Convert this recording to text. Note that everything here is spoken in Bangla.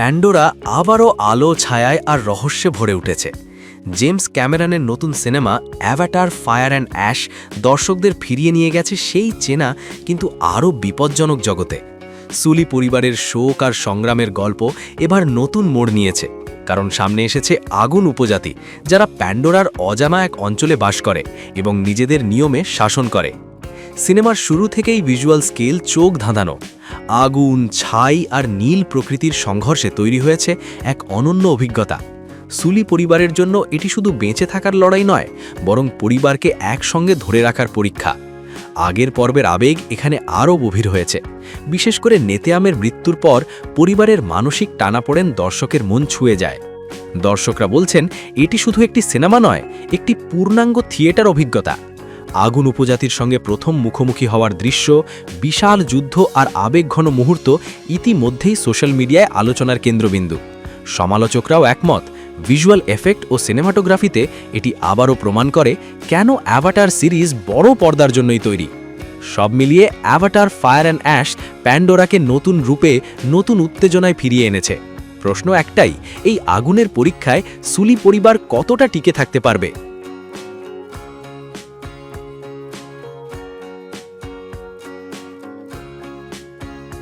প্যান্ডোরা আবারও আলো, ছায়ায় আর রহস্যে ভরে উঠেছে। জেমস ক্যামেরনের নতুন cinema Avatar, fire and ash দর্শকদের ফিরিয়ে নিয়ে গেছে সেই চেনা কিন্তু আরও বিপজ্জনক জগতে। সুলি পরিবারের শোক আর সংগ্রামের গল্প এবার নতুন মোড় নিয়েছে, কারণ সামনে এসেছে আগুন উপজাতি, যারা প্যান্ডোরার অজানা এক অঞ্চলে বাস করে এবং নিজেদের নিয়মে শাসন করে। সিনেমার শুরু থেকেই ভিজুয়াল স্কেল চোখ ধাঁধানো। আগুন, ছাই আর নীল প্রকৃতির সংঘর্ষে তৈরি হয়েছে এক অনন্য অভিজ্ঞতা। সুলি পরিবারের জন্য এটি শুধু বেঁচে থাকার লড়াই নয়, বরং পরিবারকে একসঙ্গে ধরে রাখার পরীক্ষা। আগের পর্বের আবেগ এখানে আরও গভীর হয়েছে। বিশেষ করে নেতেয়ামের মৃত্যুর পর পরিবারের মানসিক টানাপোড়েন দর্শকের মন ছুঁয়ে যায়। দর্শকরা বলছেন, এটি শুধু একটি সিনেমা নয়, একটি পূর্ণাঙ্গ থিয়েটার অভিজ্ঞতা। আগুন উপজাতির সঙ্গে প্রথম মুখোমুখি হওয়ার দৃশ্য, বিশাল যুদ্ধ আর আবেগঘন মুহূর্ত ইতিমধ্যেই সোশ্যাল মিডিয়ায় আলোচনার কেন্দ্রবিন্দু। সমালোচকরাও একমত, ভিজুয়াল এফেক্ট ও সিনেমাটোগ্রাফিতে এটি আবারও প্রমাণ করে কেন অ্যাভাটার সিরিজ বড় পর্দার জন্যই তৈরি। সব মিলিয়ে অ্যাভাটার ফায়ার অ্যান্ড অ্যাশ প্যান্ডোরাকে নতুন রূপে, নতুন উত্তেজনায় ফিরিয়ে এনেছে। প্রশ্ন একটাই, এই আগুনের পরীক্ষায় সুলি পরিবার কতটা টিকে থাকতে পারবে?